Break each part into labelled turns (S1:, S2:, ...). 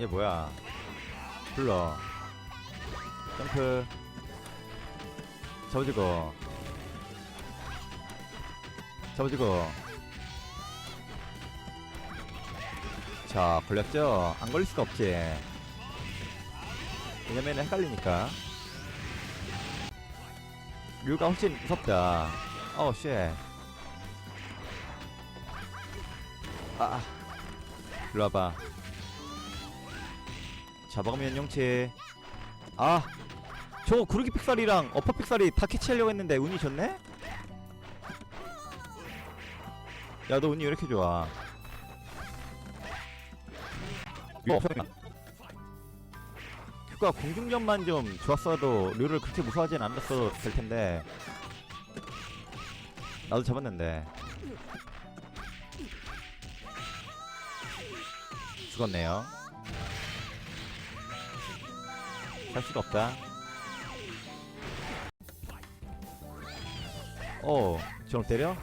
S1: 얘 뭐야? 불러. 점프. 잡아주고. 잡아주고. 자 걸렸죠? 안 걸릴 수가 없지. 왜냐면 헷갈리니까. 류가 훨씬 무섭다. 어우 쉣 아. 일로 와봐 잡아가면 용치 아 저거 구르기 픽살이랑 어퍼 픽살이 다 캐치하려고 했는데 운이 좋네? 야 너 운이 왜 이렇게 좋아? 어, 큐가 공중전만 좀 좋았어도 류를 그렇게 무서워하진 않았어도 될 텐데. 나도 잡았는데. 죽었네요 살 수가 없다. 어 저걸 때려?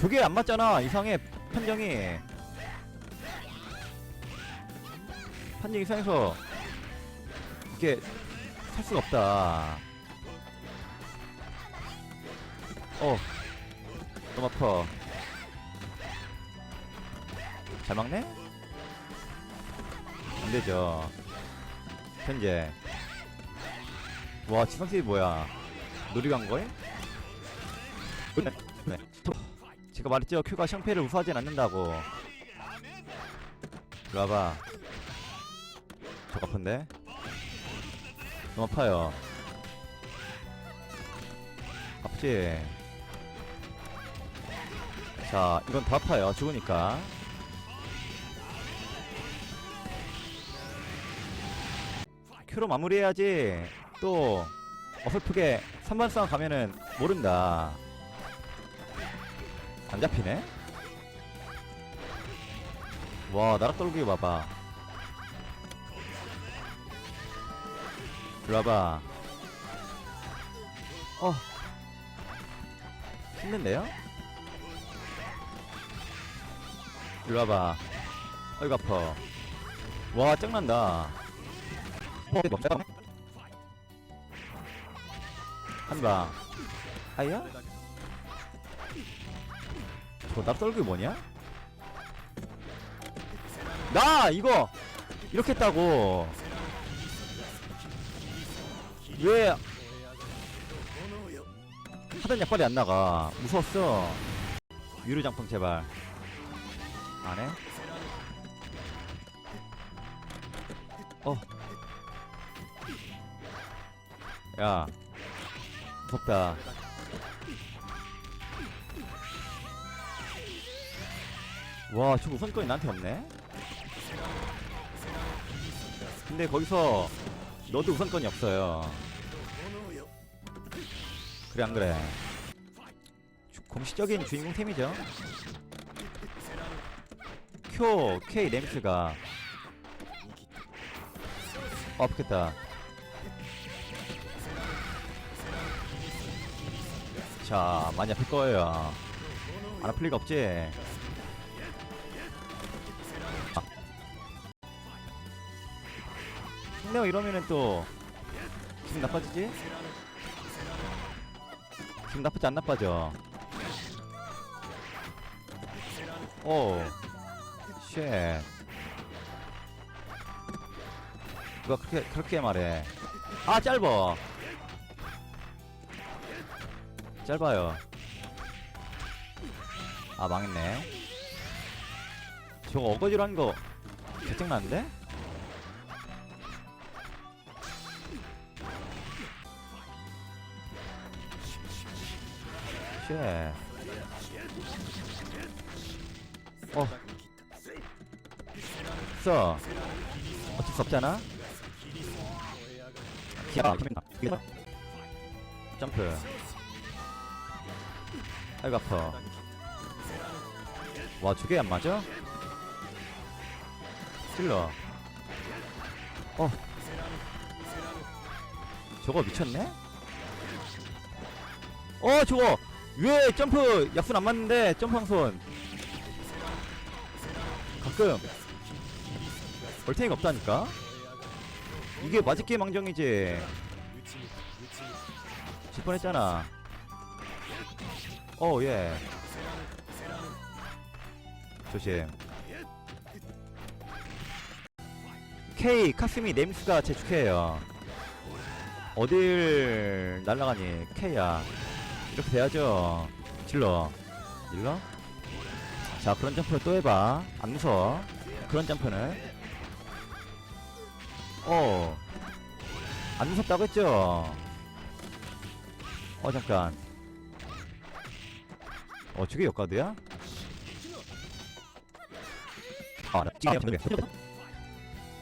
S1: 저게 안 맞잖아. 이상해 판정이. 판정이 이상해서 이게 살 수가 없다. 어 너무 아파. 잘 막네? 안되죠 현재 와 지상팀이 뭐야 놀이 간 거임? 네. 네. 제가 말했죠 큐가 샹페이를 우수하진 않는다고 이리 와봐 저 아픈데? 너무 아파요 아프지? 자 이건 더 아파요 죽으니까 큐로 마무리해야지. 또 어설프게 3번 싸움 가면은 모른다. 안 잡히네? 와 나락 떨기 봐봐. 일로 와봐. 어. 힘든데요? 일로 와봐. 어이구 아파. 와 짱난다 한방 아야? 저 납떨기 뭐냐? 나 이거 이렇게 했다고 왜 하던 약발이 안 나가 무서웠어 유료장풍 제발 안 해? 어. 야. 무섭다. 와, 저 우선권이 나한테 없네? 근데 거기서 너도 우선권이 없어요. 그래, 안 그래? 주- 공식적인 주인공 템이죠? 쿄, K, 램스가 어, 아프겠다. 자, 많이 아플 거예요. 안 아플 리가 없지? 아. 힘내어 이러면은 또 기분 나빠지지? 기분 나쁘지 안 나빠져? 오, 쉣. 누가 그렇게 그렇게 말해? 아 짧어. 짧아요. 아 망했네. 저거 어거지로 한거 개짱나는데? 쉣. 어. 써. 어쩔 수 없잖아. 기아 기아. 점프. 아이고 아파. 와 저게 안 맞아? 찔러. 어. 저거 미쳤네? 어 저거 왜 점프 약손 안 맞는데 점프 항손 가끔 얼탱이가 없다니까? 이게 맞을 게 망정이지. 질 뻔했잖아. 어, 예. 조심. K 카스미 네임스가 제 축해요. 어딜 날라가니 K야. 이렇게 돼야죠. 질러. 질러? 자, 그런 점프를 또 해봐. 안 무서워. 그런 점프는. 어. 안 무섭다고 했죠? 어, 잠깐. 어, 저게 역가드야? 아, 나 찌개 없는데.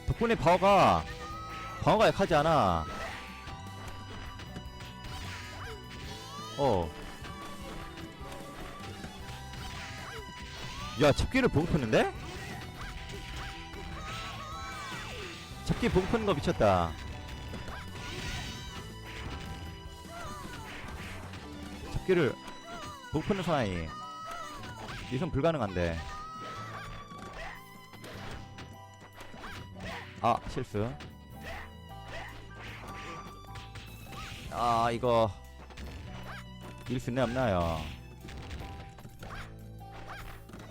S1: 덕분에 방어가, 방어가 약하지 않아. 어. 야, 잡기를 보고 폈는데? 잡기 보고 펴는 거 미쳤다. 잡기를 펴는 사나이. 이선 불가능한데. 아, 실수. 아, 이거. 이길 수 있나 없나요?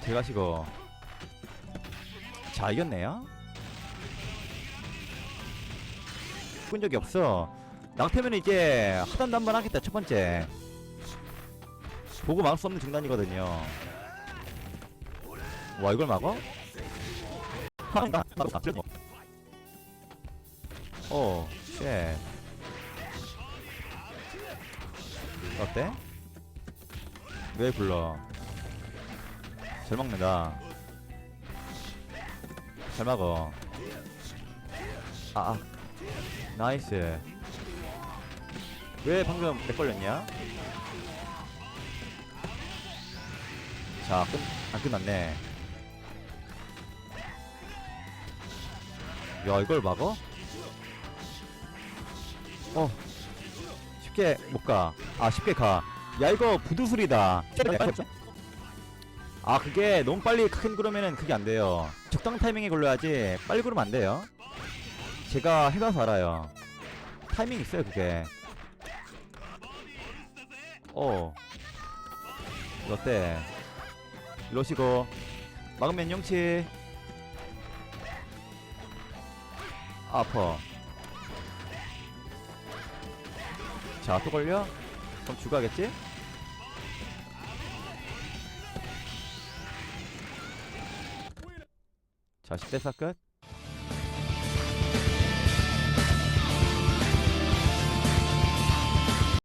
S1: 제가 시고. 자, 이겼네요? 본 적이 없어. 낭태면 이제 하단도 한번 하겠다, 첫 번째. 보고 막을 수 없는 중단이거든요. 와, 이걸 막어? 어, 쉣. 어때? 왜 불러? 잘 먹는다. 잘 먹어. 아, 아. 나이스. 왜 방금 렉 걸렸냐? 자, 끝, 안 끝났네. 야, 이걸 막어? 어. 쉽게 못 가. 아, 쉽게 가. 야, 이거 부두술이다. 아, 그게 너무 빨리 크게 구르면은 그게 안 돼요. 적당 타이밍에 굴러야지. 빨리 구르면 안 돼요. 제가 해봐서 알아요. 타이밍 있어요, 그게. 어. 어때? 이러시고. 막으면 용치. 아퍼. 자, 또 걸려? 그럼 죽어야겠지? 자, 10대 사 끝.